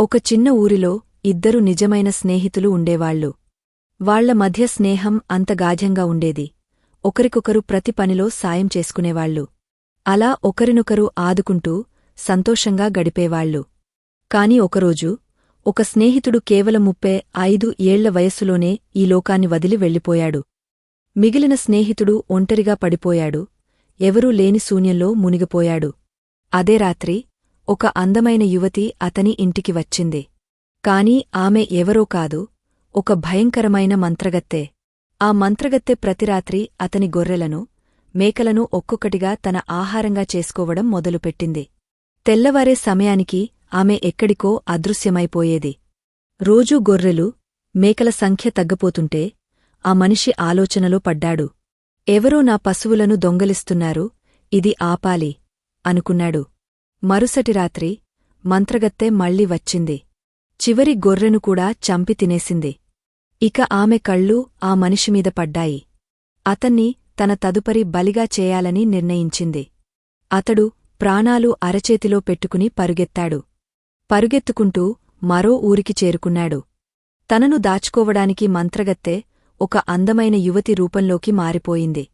ఒక చిన్న ఊరిలో ఇద్దరు నిజమైన స్నేహితులు ఉండేవాళ్ళు వాళ్ళ మధ్య స్నేహం అంత గాఢంగా ఉండేది. ఒకరికొకరు ప్రతి పనిలో సాయం చేసుకునేవాళ్ళు అలా ఒకరినొకరు ఆదుకుంటూ సంతోషంగా గడిపేవాళ్ళు కాని ఒకరోజు ఒక స్నేహితుడు కేవలం ముప్పై ఐదు ఏళ్ళ వయస్సులోనే ఈ లోకాన్ని వదిలి వెళ్ళిపోయాడు. మిగిలిన స్నేహితుడు ఒంటరిగా పడిపోయాడు. ఎవరూ లేని శూన్యంలో మునిగిపోయాడు. అదే రాత్రి ఒక అందమైన యువతి అతని ఇంటికి వచ్చింది. కాని ఆమె ఎవరో కాదు ఒక భయంకరమైన మంత్రగత్తె. ఆ మంత్రగత్తె ప్రతిరాత్రి అతని గొర్రెలను మేకలను ఒక్కొక్కటిగా తన ఆహారంగా చేసుకోవడం మొదలుపెట్టింది. తెల్లవారే సమయానికి ఆమె ఎక్కడికో అదృశ్యమైపోయేది. రోజూ గొర్రెలు మేకల సంఖ్య తగ్గపోతుంటే ఆ మనిషి ఆలోచనలో పడ్డాడు. ఎవరో నా పశువులను దొంగలిస్తున్నారు ఇది ఆపాలి అనుకున్నాడు. మరుసటి రాత్రి మంత్రగత్తె మళ్ళీ వచ్చింది. చివరి గొర్రెను కూడా చంపి తినేసింది. ఇక ఆమె కళ్ళు ఆ మనిషిమీద పడ్డాయి. అతన్ని తన తదుపరి బలిగా చేయాలని నిర్ణయించింది. అతడు ప్రాణాలు అరచేతిలో పెట్టుకుని పరుగెత్తాడు. పరుగెత్తుకుంటూ మరో ఊరికి చేరుకున్నాడు. తనను దాచుకోవడానికి మంత్రగత్తె ఒక అందమైన యువతి రూపంలోకి మారిపోయింది.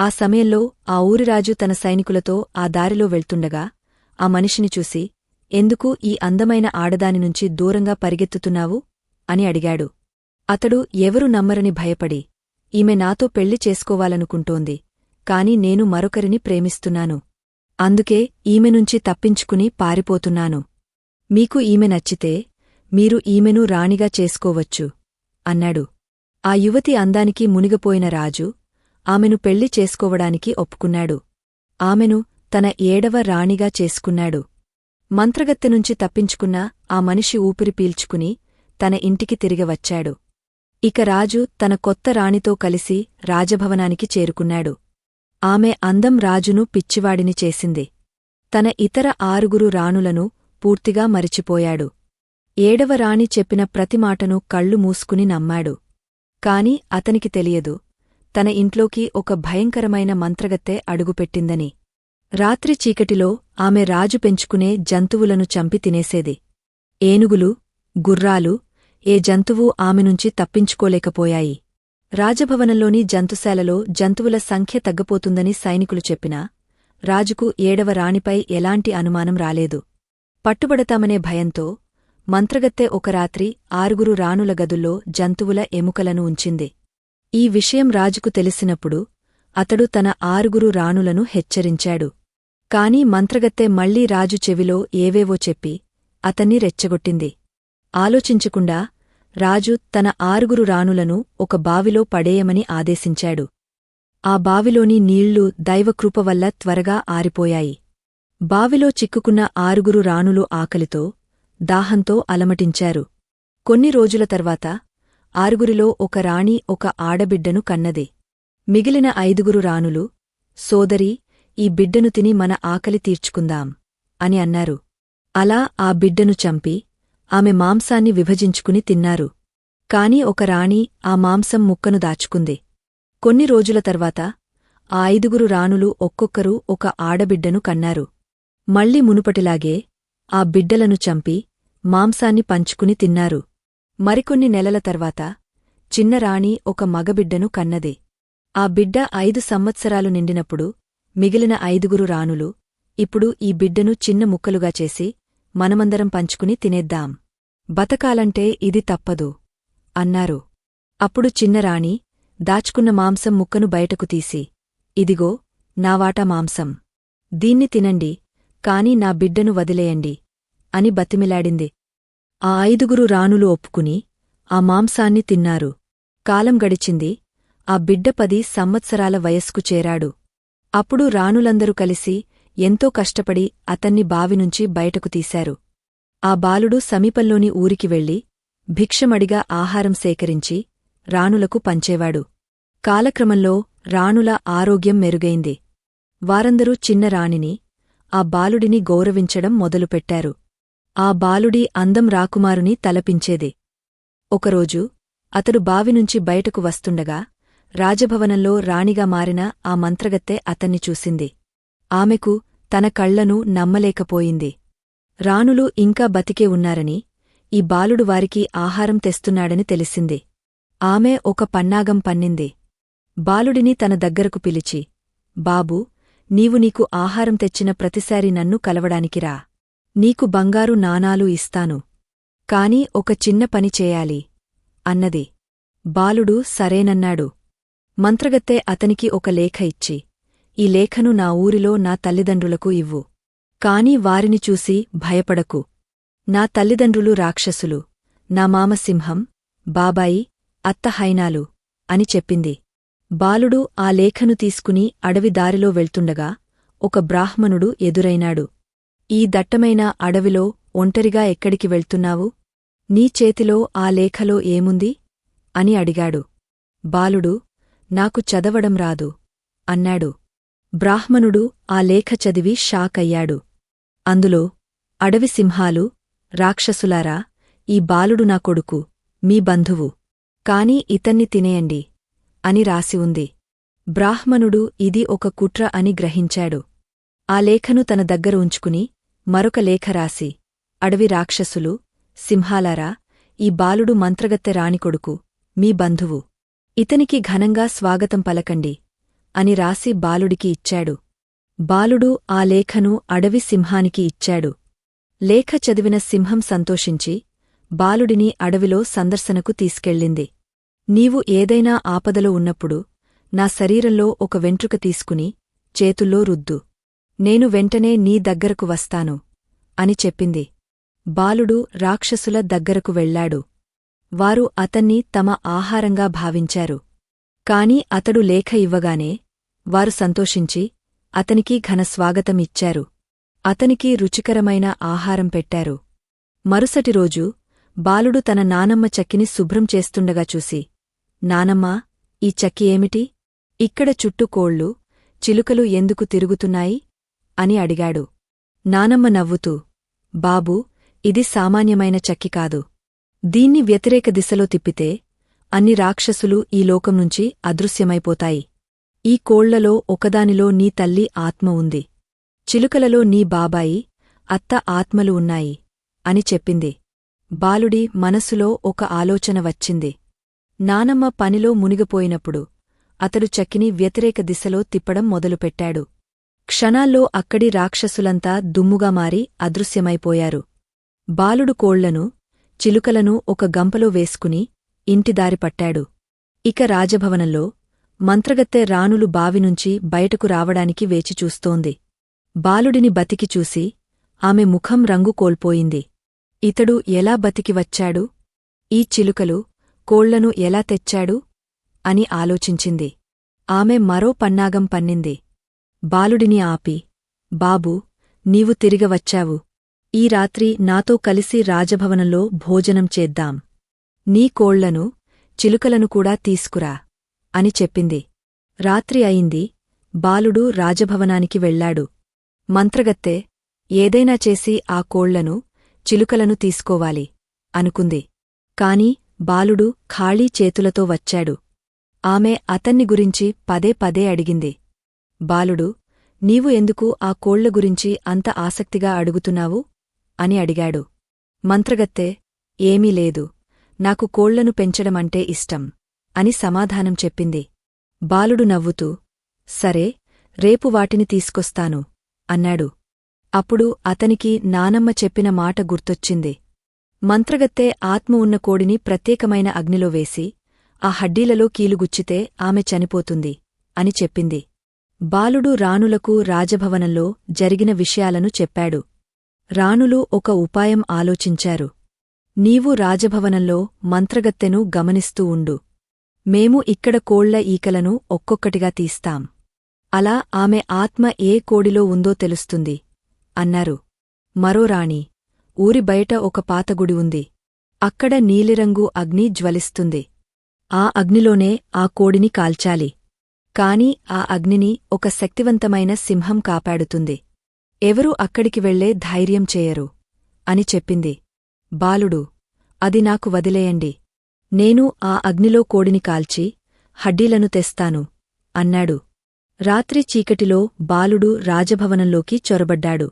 ఆ సమయంలో ఆ ఊరిరాజు తన సైనికులతో ఆ దారిలో వెళ్తుండగా ఆ మనిషిని చూసి ఎందుకు ఈ అందమైన ఆడదాని నుంచి దూరంగా పరిగెత్తుతున్నావు? అని అడిగాడు. అతడు ఎవరు నమ్మరని భయపడి ఈమె నాతో పెళ్ళి చేసుకోవాలనుకుంటోంది కాని నేను మరొకరిని ప్రేమిస్తున్నాను. అందుకే ఈమె నుంచి తప్పించుకుని పారిపోతున్నాను. మీకు ఈమె నచ్చితే మీరు ఈమెను రాణిగా చేసుకోవచ్చు అన్నాడు. ఆ యువతి అందానికి మునిగపోయిన రాజు ఆమెను పెళ్ళి చేసుకోవడానికి ఒప్పుకున్నాడు. ఆమెను తన ఏడవ రాణిగా చేసుకున్నాడు. మంత్రగత్తె నుంచి తప్పించుకున్న ఆ మనిషి ఊపిరి పీల్చుకుని తన ఇంటికి తిరిగి వచ్చాడు. ఇక రాజు తన కొత్త రాణితో కలిసి రాజభవనానికి చేరుకున్నాడు. ఆమె అందం రాజును పిచ్చివాడిని చేసింది. తన ఇతర ఆరుగురు రాణులను పూర్తిగా మరిచిపోయాడు. ఏడవ రాణి చెప్పిన ప్రతి మాటను కళ్ళు మూసుకుని నమ్మాడు. కాని అతనికి తెలియదు. తన ఇంట్లోకి ఒక భయంకరమైన మంత్రగత్తె అడుగుపెట్టిందని. రాత్రి చీకటిలో ఆమె రాజు పెంచుకునే జంతువులను చంపి తినేసేది. ఏనుగులు గుర్రాలు ఏ జంతువు ఆమె నుంచి తప్పించుకోలేకపోయాయి. రాజభవనంలోని జంతుశాలలో జంతువుల సంఖ్య తగ్గపోతుందని సైనికులు చెప్పినా రాజుకు ఏడవ రాణిపై ఎలాంటి అనుమానం రాలేదు. పట్టుబడతామనే భయంతో మంత్రగత్తె ఒక రాత్రి ఆరుగురు రాణుల గదుల్లో జంతువుల ఎముకలను ఉంచింది. ఈ విషయం రాజుకు తెలిసినప్పుడు అతడు తన ఆరుగురు రాణులను హెచ్చరించాడు. కాని మంత్రగత్తె మళ్ళీ రాజు చెవిలో ఏవేవో చెప్పి అతన్ని రెచ్చగొట్టింది. ఆలోచించకుండా రాజు తన ఆరుగురు రాణులను ఒక బావిలో పడేయమని ఆదేశించాడు. ఆ బావిలోని నీళ్ళు దైవకృప వల్ల త్వరగా ఆరిపోయాయి. బావిలో చిక్కుకున్న ఆరుగురు రాణులు ఆకలితో దాహంతో అలమటించారు. కొన్ని రోజుల తర్వాత ఆరుగురిలో ఒక రాణి ఒక ఆడబిడ్డను కన్నది. మిగిలిన ఐదుగురు రాణులు సోదరి ఈ బిడ్డను తిని మన ఆకలి తీర్చుకుందాం అని అన్నారు. అలా ఆ బిడ్డను చంపి ఆమె మాంసాన్ని విభజించుకుని తిన్నారు. కాని ఒక రాణి ఆ మాంసం ముక్కను దాచుకుంది. కొన్ని రోజుల తర్వాత ఆ ఐదుగురు రాణులు ఒక్కొక్కరు ఒక ఆడబిడ్డను కన్నారు. మళ్ళీ మునుపటిలాగే ఆ బిడ్డలను చంపి మాంసాన్ని పంచుకుని తిన్నారు. మరికొన్ని నెలల తర్వాత చిన్న రాణి ఒక మగబిడ్డను కన్నది. ఆ బిడ్డ ఐదు సంవత్సరాలు నిండినప్పుడు మిగిలిన ఐదుగురు రాణులు ఇప్పుడు ఈ బిడ్డను చిన్న ముక్కలుగా చేసి మనమందరం పంచుకుని తినేద్దాం. బతకాలంటే ఇది తప్పదు అన్నారు. అప్పుడు చిన్నరాణి దాచుకున్న మాంసం ముక్కను బయటకు తీసి ఇదిగో నావాటా మాంసం. దీన్ని తినండి కాని నా బిడ్డను వదిలేయండి అని బతిమిలాడింది. ఆ ఐదుగురు రాణులు ఒప్పుకుని ఆ మాంసాన్ని తిన్నారు. కాలం గడిచింది. ఆ బిడ్డ పది సంవత్సరాల వయస్కు చేరాడు. అప్పుడు రాణులందరూ కలిసి ఎంతో కష్టపడి అతన్ని బావినుంచి బయటకు తీశారు. ఆ బాలుడు సమీపంలోని ఊరికి వెళ్ళి భిక్షమడిగా ఆహారం సేకరించి రాణులకు పంచేవాడు. కాలక్రమంలో రాణుల ఆరోగ్యం మెరుగైంది. వారందరూ చిన్న రాణిని ఆ బాలుడిని గౌరవించడం మొదలుపెట్టారు. ఆ బాలుడి అందం రాకుమారుని తలపించేది. ఒకరోజు అతడు బావినుంచి బయటకు వస్తుండగా రాజభవనంలో రాణిగా మారిన ఆ మంత్రగత్తె అతన్ని చూసింది. ఆమెకు తన కళ్ళను నమ్మలేకపోయింది. రాణులు ఇంకా బతికే ఉన్నారని ఈ బాలుడు వారికి ఆహారం తెస్తున్నాడని తెలిసింది. ఆమె ఒక పన్నాగం పన్నింది. బాలుడిని తన దగ్గరకు పిలిచి బాబూ నీవు నీకు ఆహారం తెచ్చిన ప్రతిసారి నన్ను కలవడానికి రా. నీకు బంగారు నాణాలు ఇస్తాను. కాని ఒక చిన్న పని చేయాలి అన్నది. బాలుడు సరేనన్నాడు. మంత్రగత్తె అతనికి ఒక లేఖ ఇచ్చి ఈ లేఖను నా ఊరిలో నా తల్లిదండ్రులకు ఇవ్వు. కాని వారిని చూసి భయపడకు. నా తల్లిదండ్రులు రాక్షసులు. నా మామ సింహం బాబాయి అత్త హైనాలు అని చెప్పింది. బాలుడు ఆ లేఖను తీసుకుని అడవి దారిలో వెళ్తుండగా ఒక బ్రాహ్మణుడు ఎదురైనాడు. ఈ దట్టమైన అడవిలో ఒంటరిగా ఎక్కడికి వెళ్తున్నావు? నీ చేతిలో ఆ లేఖలో ఏముంది అని అడిగాడు. బాలుడు నాకు చదవడం రాదు. అన్నాడు. బ్రాహ్మణుడు ఆ లేఖ చదివి షాకయ్యాడు అందులో అడవి సింహాలు రాక్షసులారా ఈ బాలుడు నా కొడుకు మీ బంధువు. కాని ఇతన్ని తినేయండి అని రాసి ఉంది. బ్రాహ్మణుడు ఇది ఒక కుట్ర అని గ్రహించాడు. ఆ లేఖను తన దగ్గర ఉంచుకుని మరొక లేఖ రాసి అడవి రాక్షసులు సింహాలారా ఈ బాలుడు మంత్రగత్తె రాణికొడుకు మీ బంధువు. ఇతనికి ఘనంగా స్వాగతం పలకండి అని రాసి బాలుడికి ఇచ్చాడు. బాలుడు ఆ లేఖను అడవి సింహానికి ఇచ్చాడు. లేఖ చదివిన సింహం సంతోషించి బాలుడిని అడవిలో సందర్శనకు తీసుకెళ్ళింది. నీవు ఏదైనా ఆపదలో ఉన్నప్పుడు నా శరీరంలో ఒక వెంట్రుక తీసుకుని చేతుల్లో రుద్దు. నేను వెంటనే నీ దగ్గరకు వస్తాను అని చెప్పింది. బాలుడు రాక్షసుల దగ్గరకు వెళ్ళాడు వారు అతన్ని తమ ఆహారంగా భావించారు. కాని అతడు లేఖ ఇవ్వగానే వారు సంతోషించి అతనికి ఘనస్వాగతమిచ్చారు అతనికి రుచికరమైన ఆహారం పెట్టారు. మరుసటి రోజు బాలుడు తన నానమ్మ చక్కిని శుభ్రం చేస్తుండగా చూసి నానమ్మా ఈ చక్కి ఏమిటి? ఇక్కడ చుట్టూ కోళ్ళు చిలుకలు ఎందుకు తిరుగుతున్నాయి? అని అడిగాడు. నానమ్మ నవ్వుతూ బాబూ ఇది సామాన్యమైన చక్కి కాదు. దీన్ని వ్యతిరేక దిశలో తిప్పితే అన్ని రాక్షసులు ఈ లోకం నుంచి అదృశ్యమైపోతాయి. ఈ కోళ్ళలో ఒకదానిలో నీ తల్లి ఆత్మ ఉంది. చిలుకలలో నీ బాబాయి అత్త ఆత్మలు ఉన్నాయి అని చెప్పింది. బాలుడి మనసులో ఒక ఆలోచన వచ్చింది. నానమ్మ పనిలో మునిగిపోయినప్పుడు అతడు చక్కిని వ్యతిరేక దిశలో తిప్పడం మొదలుపెట్టాడు. క్షణాల్లో అక్కడి రాక్షసులంతా దుమ్ముగా మారి అదృశ్యమైపోయారు. బాలుడు కోళ్ళను చిలుకలను ఒక గంపలో వేసుకుని ఇంటిదారి పట్టాడు. ఇక రాజభవనంలో మంత్రగత్తె రాణులు బావినుంచి బయటకు రావడానికి వేచిచూస్తోంది బాలుడిని బతికి చూసి ఆమె ముఖం రంగు కోల్పోయింది. ఇతడు ఎలా బతికి వచ్చాడు? ఈ చిలుకలు కోళ్ళను ఎలా తెచ్చాడు? అని ఆలోచించింది. ఆమె మరో పన్నాగం పన్నింది. బాలుడిని ఆపి బాబూ నీవు తిరిగవచ్చావు ఈ రాత్రి నాతో కలిసి రాజభవనంలో భోజనం చేద్దాం. నీ కోళ్ళను చిలుకలను కూడా తీసుకురా అని చెప్పింది. రాత్రి అయింది. బాలుడు రాజభవనానికి వెళ్ళాడు మంత్రగత్తె ఏదైనా చేసి ఆ కోళ్ళను చిలుకలను తీసుకోవాలి అనుకుంది. కాని బాలుడు ఖాళీ చేతులతో వచ్చాడు. ఆమె అతన్ని గురించి పదే పదే అడిగింది. బాలుడు నీవు ఎందుకు ఆ కోళ్ళ గురించి అంత ఆసక్తిగా అడుగుతున్నావు? అని అడిగాడు. మంత్రగత్తె ఏమీ లేదు. నాకు కోళ్ళను పెంచడమంటే ఇష్టం అని సమాధానం చెప్పింది. బాలుడు నవ్వుతూ సరే రేపు వాటిని తీసుకొస్తాను అన్నాడు. అప్పుడు అతనికి నానమ్మ చెప్పిన మాట గుర్తొచ్చింది. మంత్రగత్తె ఆత్మ ఉన్న కోడిని ప్రత్యేకమైన అగ్నిలో వేసి ఆ హడ్డీలలో కీలుగుచ్చితే ఆమె చనిపోతుంది అని చెప్పింది. బాలుడు రాణులకు రాజభవనంలో జరిగిన విషయాలను చెప్పాడు. రాణులు ఒక ఉపాయం ఆలోచించారు. నీవు రాజభవనంలో మంత్రగత్తెను గమనిస్తూ ఉండు. మేము ఇక్కడ కోళ్ళ ఈకలను ఒక్కొక్కటిగా తీస్తాం. అలా ఆమె ఆత్మ ఏ కోడిలో ఉందో తెలుస్తుంది. అన్నారు. మరో రాణి. ఊరి బయట ఒక పాతగుడి ఉంది. అక్కడ నీలిరంగు అగ్ని జ్వలిస్తుంది. ఆ అగ్నిలోనే ఆ కోడిని కాల్చాలి. కాని ఆ అగ్నిని ఒక శక్తివంతమైన సింహం కాపాడుతుంది. ఎవరూ అక్కడికి వెళ్ళే ధైర్యం చేయరు. అని చెప్పింది. బాలుడు అది నాకు వదిలేయండి. నేను ఆ అగ్నిలో కోడిని కాల్చి హడ్డీలను తెస్తాను అన్నాడు. రాత్రి చీకటిలో బాలుడు రాజభవనంలోకి చొరబడ్డాడు.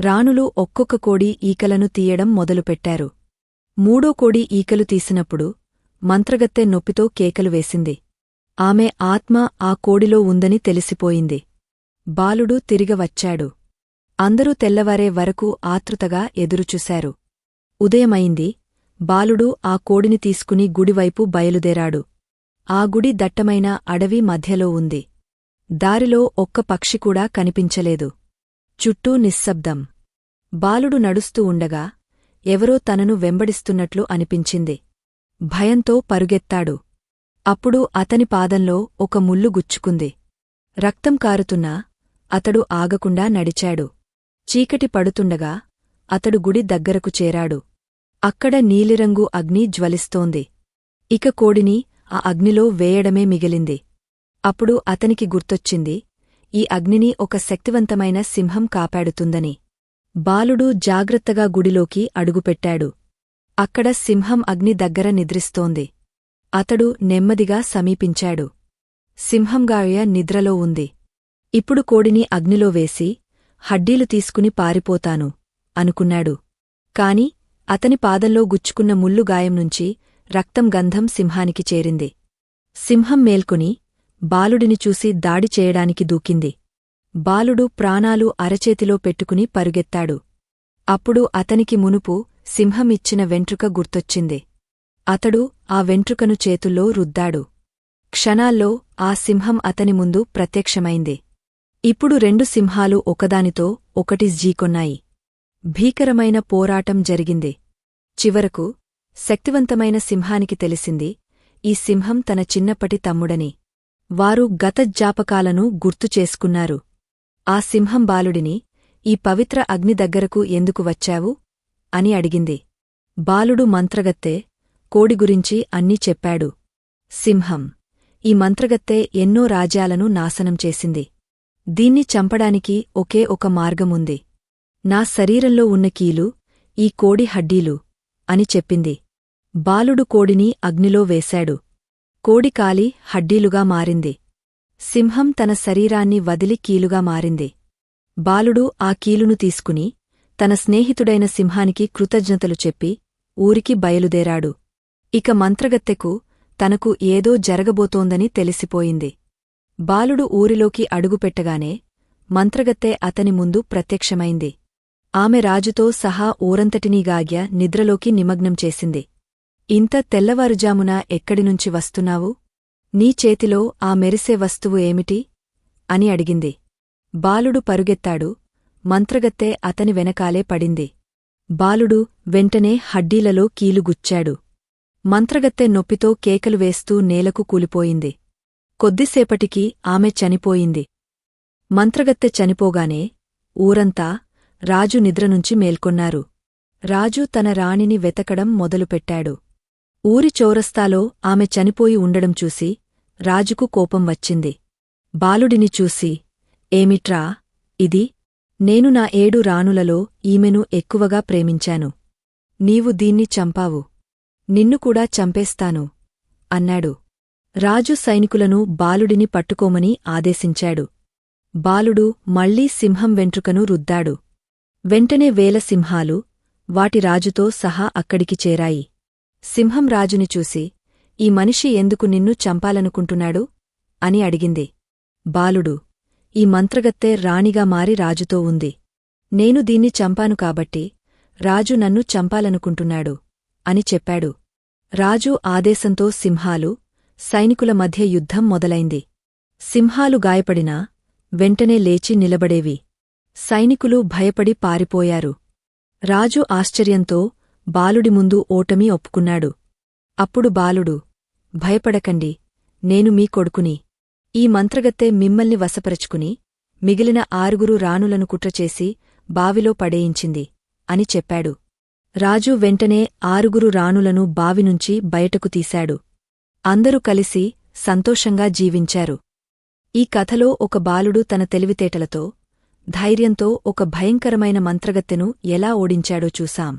రాణులు ఒక్కొక్క కోడి ఈకలను తీయడం మొదలుపెట్టారు. మూడో కోడి ఈకలు తీసినప్పుడు మంత్రగత్తె నొప్పితో కేకలు వేసింది. ఆమె ఆత్మ ఆ కోడిలో ఉందని తెలిసిపోయింది. బాలుడు తిరిగ వచ్చాడు. అందరూ తెల్లవారే వరకు ఆతృతగా ఎదురుచూశారు. ఉదయమైంది. బాలుడు ఆ కోడిని తీసుకుని గుడివైపు బయలుదేరాడు. ఆ గుడి దట్టమైన అడవి మధ్యలో ఉంది. దారిలో ఒక్క పక్షికూడా కనిపించలేదు. చుట్టూ నిశ్శబ్దం. బాలుడు నడుస్తూ ఉండగా ఎవరో తనను వెంబడిస్తున్నట్లు అనిపించింది. భయంతో పరుగెత్తాడు. అప్పుడు అతని పాదంలో ఒక ముల్లు గుచ్చుకుంది. రక్తం కారుతున్నా అతడు ఆగకుండా నడిచాడు. చీకటి పడుతుండగా అతడు గుడి దగ్గరకు చేరాడు. అక్కడ నీలిరంగు అగ్ని జ్వలిస్తోంది. ఇక కోడిని ఆ అగ్నిలో వేయడమే మిగిలింది. అప్పుడు అతనికి గుర్తొచ్చింది ఈ అగ్నిని ఒక శక్తివంతమైన సింహం కాపాడుతుందని. బాలుడు జాగ్రత్తగా గుడిలోకి అడుగుపెట్టాడు. అక్కడ సింహం అగ్ని దగ్గర నిద్రిస్తోంది. అతడు నెమ్మదిగా సమీపించాడు. సింహంగాయ నిద్రలో ఉంది. ఇప్పుడు కోడిని అగ్నిలో వేసి హడ్డీలు తీసుకుని పారిపోతాను అనుకున్నాడు. కాని అతని పాదంలో గుచ్చుకున్న ముల్లుగాయం నుంచి రక్తం గంధం సింహానికి చేరింది. సింహం మేల్కొని బాలుడిని చూసి దాడి చేయడానికి దూకింది. బాలుడు ప్రాణాలు అరచేతిలో పెట్టుకుని పరుగెత్తాడు. అప్పుడు అతనికి మునుపు సింహం ఇచ్చిన వెంట్రుక గుర్తొచ్చింది. అతడు ఆ వెంట్రుకను చేతుల్లో రుద్దాడు. క్షణాల్లో ఆ సింహం అతని ముందు ప్రత్యక్షమైంది. ఇప్పుడు రెండు సింహాలు ఒకదానితో ఒకటి జీకొన్నాయి భీకరమైన పోరాటం జరిగింది. చివరకు శక్తివంతమైన సింహానికి తెలిసింది ఈ సింహం తన చిన్నప్పటి తమ్ముడని. వారు గత జ్ఞాపకాలను గుర్తుచేసుకున్నారు ఆ సింహం బాలుడిని ఈ పవిత్ర అగ్ని దగ్గరకు ఎందుకు వచ్చావు? అని అడిగింది. బాలుడు మంత్రగత్తె కోడి గురించి అన్నీ చెప్పాడు. సింహం ఈ మంత్రగత్తె ఎన్నో రాజ్యాలను నాశనం చేసింది. దీన్ని చంపడానికి ఒకే ఒక మార్గముంది. నా శరీరంలో ఉన్న కీలు ఈ కోడి హడ్డీలు అని చెప్పింది. బాలుడు కోడిని అగ్నిలో వేశాడు. కోడి కాలి హడ్డీలుగా మారింది. సింహం తన శరీరాన్ని వదిలి కీలుగా మారింది. బాలుడు ఆ కీలును తీసుకుని తన స్నేహితుడైన సింహానికి కృతజ్ఞతలు చెప్పి ఊరికి బయలుదేరాడు. ఇక మంత్రగత్తెకు తనకు ఏదో జరగబోతోందని తెలిసిపోయింది. బాలుడు ఊరిలోకి అడుగుపెట్టగానే మంత్రగత్తె అతని ముందు ప్రత్యక్షమైంది. ఆమె రాజుతో సహా ఊరంతటినీగాగ్య నిద్రలోకి నిమగ్నం చేసింది. ఇంత తెల్లవారుజామున ఎక్కడినుంచి వస్తున్నావు? నీ చేతిలో ఆ మెరిసే వస్తువు ఏమిటి? అని అడిగింది. బాలుడు పరుగెత్తాడు. మంత్రగత్తె అతని వెనకాలే పడింది. బాలుడు వెంటనే హడ్డీలలో కీలుగుచ్చాడు. మంత్రగత్తె నొప్పితో కేకలు వేస్తూ నేలకు కూలిపోయింది. కొద్దిసేపటికి ఆమె చనిపోయింది. మంత్రగత్తె చనిపోగానే ఊరంతా రాజు నిద్రనుంచి మేల్కొన్నారు. రాజు తన రాణిని వెతకడం మొదలుపెట్టాడు. ఊరి చౌరస్తాలో ఆమె చనిపోయి ఉండడం చూసి రాజుకు కోపం వచ్చింది. బాలుడిని చూసి ఏమిట్రా ఇది? నేను నా ఏడు రాణులలో ఈమెను ఎక్కువగా ప్రేమించాను. నీవు దీన్ని చంపావు. నిన్ను కూడా చంపేస్తాను అన్నాడు. రాజు సైనికులను బాలుడిని పట్టుకోమని ఆదేశించాడు. బాలుడు మళ్ళీ సింహం వెంట్రుకను రుద్దాడు. వెంటనే వేల సింహాలు వాటి రాజుతో సహా అక్కడికి చేరాయి. సింహం రాజుని చూసి ఈ మనిషి ఎందుకు నిన్ను చంపాలనుకుంటున్నాడు? అని అడిగింది. బాలుడు ఈ మంత్రగత్తె రాణిగా మారి రాజుతో ఉంది. నేను దీన్ని చంపాను కాబట్టి రాజు నన్ను చంపాలనుకుంటున్నాడు అని చెప్పాడు. రాజు ఆదేశంతో సింహాలు సైనికుల మధ్య యుద్ధం మొదలైంది. సింహాలు గాయపడినా వెంటనే లేచి నిలబడేవి. సైనికులు భయపడి పారిపోయారు. రాజు ఆశ్చర్యంతో బాలుడి ముందు ఓటమి ఒప్పుకున్నాడు. అప్పుడు బాలుడు భయపడకండి నేను మీ కొడుకుని. ఈ మంత్రగత్తె మిమ్మల్ని వశపరచుకుని మిగిలిన ఆరుగురు రాణులను కుట్రచేసి బావిలో పడేయించింది అని చెప్పాడు. రాజు వెంటనే ఆరుగురు రాణులను బావినుంచి బయటకు తీశాడు. అందరూ కలిసి సంతోషంగా జీవించారు. ఈ కథలో ఒక బాలుడు తన తెలివితేటలతో ధైర్యంతో ఒక భయంకరమైన మంత్రగత్తెను ఎలా ఓడించాడో చూసాం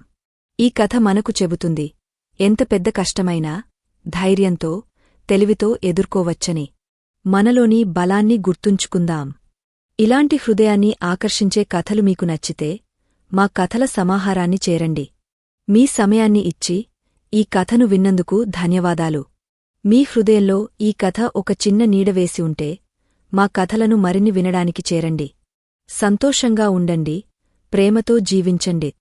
ఈ కథ మనకు చెబుతుంది ఎంత పెద్ద కష్టమైనా ధైర్యంతో తెలివితో ఎదుర్కోవచ్చని. మనలోని బలాన్ని గుర్తుంచుకుందాం. ఇలాంటి హృదయాన్ని ఆకర్షించే కథలు మీకు నచ్చితే మా కథల సమాహారాన్ని చేరండి. మీ సమయాన్ని ఇచ్చి ఈ కథను విన్నందుకు ధన్యవాదాలు. మీ హృదయంలో ఈ కథ ఒక చిన్న నీడ వేసి ఉంటే మా కథలను మరిన్ని వినడానికి చేరండి. సంతోషంగా ఉండండి. ప్రేమతో జీవించండి.